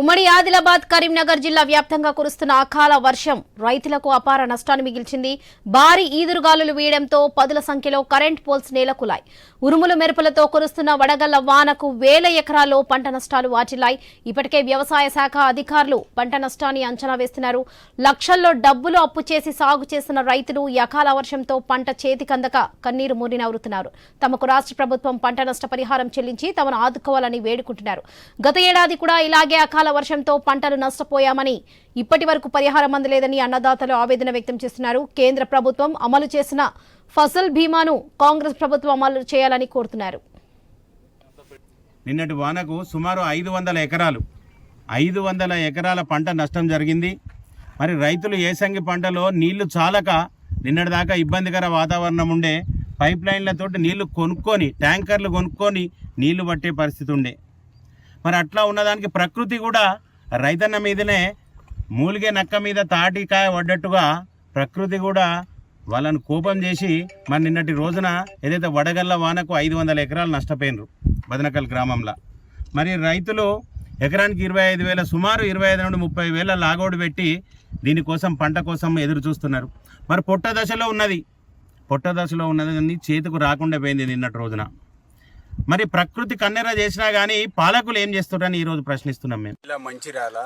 ఉమ్మడి ఆదిలాబాద్ కరీంనగర్ జిల్లా వ్యాప్తంగా కురుస్తున్న అకాల వర్షం రైతులకు అపార నష్టాన్ని మిగిల్చింది. భారీ ఈదురుగాలులు వీయడంతో పదుల సంఖ్యలో కరెంట్ పోల్స్ నేలకులాయి. ఉరుములు మెరుపులతో కురుస్తున్న వడగళ్ళ వానకు వేల ఎకరాల్లో పంట నష్టాలు వాటిల్లాయి ఇప్పటికే వ్యవసాయ శాఖ అధికారులు పంట నష్టాన్ని అంచనా వేస్తున్నారు. లక్షల్లో డబ్బులు అప్పు చేసి సాగు చేస్తున్న రైతులు ఈ అకాల వర్షంతో పంట చేతికందక కన్నీరు మూరినవరుతున్నారు తమకు రాష్ట్ర ప్రభుత్వం పంట నష్ట పరిహారం చెల్లించి తమను ఆదుకోవాలని వేడుకుంటున్నారు. గత ఏడాది కూడా ఇలాగే అకాల వర్షంతో పంటలు నష్టపోయామని ఇప్పటి వరకు పరిహారం అందలేదని అన్నదాతలు ఆవేదన వ్యక్తం చేస్తున్నారు. కేంద్ర ప్రభుత్వం అమలు చేసిన ఫసల్ బీమాను కాంగ్రెస్ ప్రభుత్వం అమలు చేయాలని కోరుతున్నారు. నిన్నటి వానకు సుమారు ఐదు వందల ఎకరాలు ఐదు వందల ఎకరాల పంట నష్టం జరిగింది. మరి రైతులు ఏసంగి పంటలో నీళ్ళు చాలక నిన్నటిదాకా ఇబ్బందికర వాతావరణం ఉండే. పైప్ లైన్లతోటి నీళ్ళు కొనుక్కొని ట్యాంకర్లు కొనుక్కొని నీళ్ళు పట్టే పరిస్థితి ఉండే. మరి అట్లా ఉన్నదానికి ప్రకృతి కూడా రైతన్న మీదనే మూలిగే నక్క మీద తాటికాయ పడ్డట్టుగా ప్రకృతి కూడా వాళ్ళను కోపం చేసి మరి నిన్నటి రోజున ఏదైతే వడగల్ల వానకు ఐదు వందల ఎకరాలు నష్టపోయినరు బదనకల్ గ్రామంలో. మరి రైతులు ఎకరానికి ఇరవై ఐదు వేల సుమారు ఇరవై ఐదు నుండి ముప్పై వేల లాగోడు పెట్టి దీనికోసం పంట కోసం ఎదురు చూస్తున్నారు. మరి పొట్ట దశలో ఉన్నది. పొట్ట దశలో ఉన్నది కానీ చేతికి రాకుండా పోయింది నిన్నటి రోజున. మరి ప్రకృతి కన్నెర చేసినా కానీ పాలకులు ఏం చేస్తున్నారని ఈరోజు ప్రశ్నిస్తున్నాం మేము. ఇలా మంచిర్యాల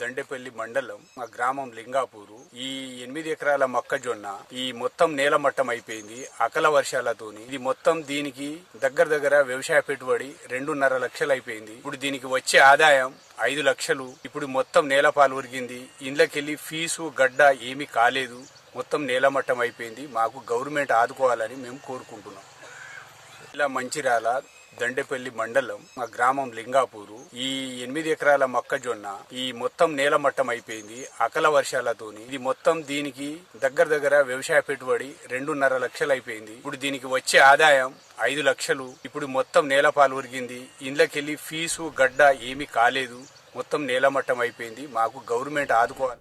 దండేపల్లి మండలం మా గ్రామం లింగాపూరు. ఈ ఎనిమిది ఎకరాల మొక్కజొన్న ఈ మొత్తం నేల మట్టం అయిపోయింది. అకల వర్షాలతోని ఇది మొత్తం దీనికి దగ్గర దగ్గర వ్యవసాయ పెట్టుబడి రెండున్నర లక్షలు అయిపోయింది. ఇప్పుడు దీనికి వచ్చే ఆదాయం ఐదు లక్షలు. ఇప్పుడు మొత్తం నేల పాలు ఉరిగింది ఇండ్లకెళ్ళి ఫీజు గడ్డ ఏమీ కాలేదు. మొత్తం నేలమట్టం అయిపోయింది. మాకు గవర్నమెంట్ ఆదుకోవాలని మేము కోరుకుంటున్నాం. ఇలా మంచిర్యాల దండేపల్లి మండలం మా గ్రామం లింగాపూరు. ఈ ఎనిమిది ఎకరాల మొక్కజొన్న ఈ మొత్తం నేల మట్టం అయిపోయింది. అకల వర్షాలతోని ఇది మొత్తం దీనికి దగ్గర దగ్గర వ్యవసాయ పెట్టుబడి రెండున్నర లక్షలు అయిపోయింది. ఇప్పుడు దీనికి వచ్చే ఆదాయం ఐదు లక్షలు. ఇప్పుడు మొత్తం నేల పాలు ఉరిగింది. ఇండ్లకెళ్ళి ఫీజు గడ్డ ఏమీ కాలేదు. మొత్తం నేలమట్టం అయిపోయింది. మాకు గవర్నమెంట్ ఆదుకోవాలి.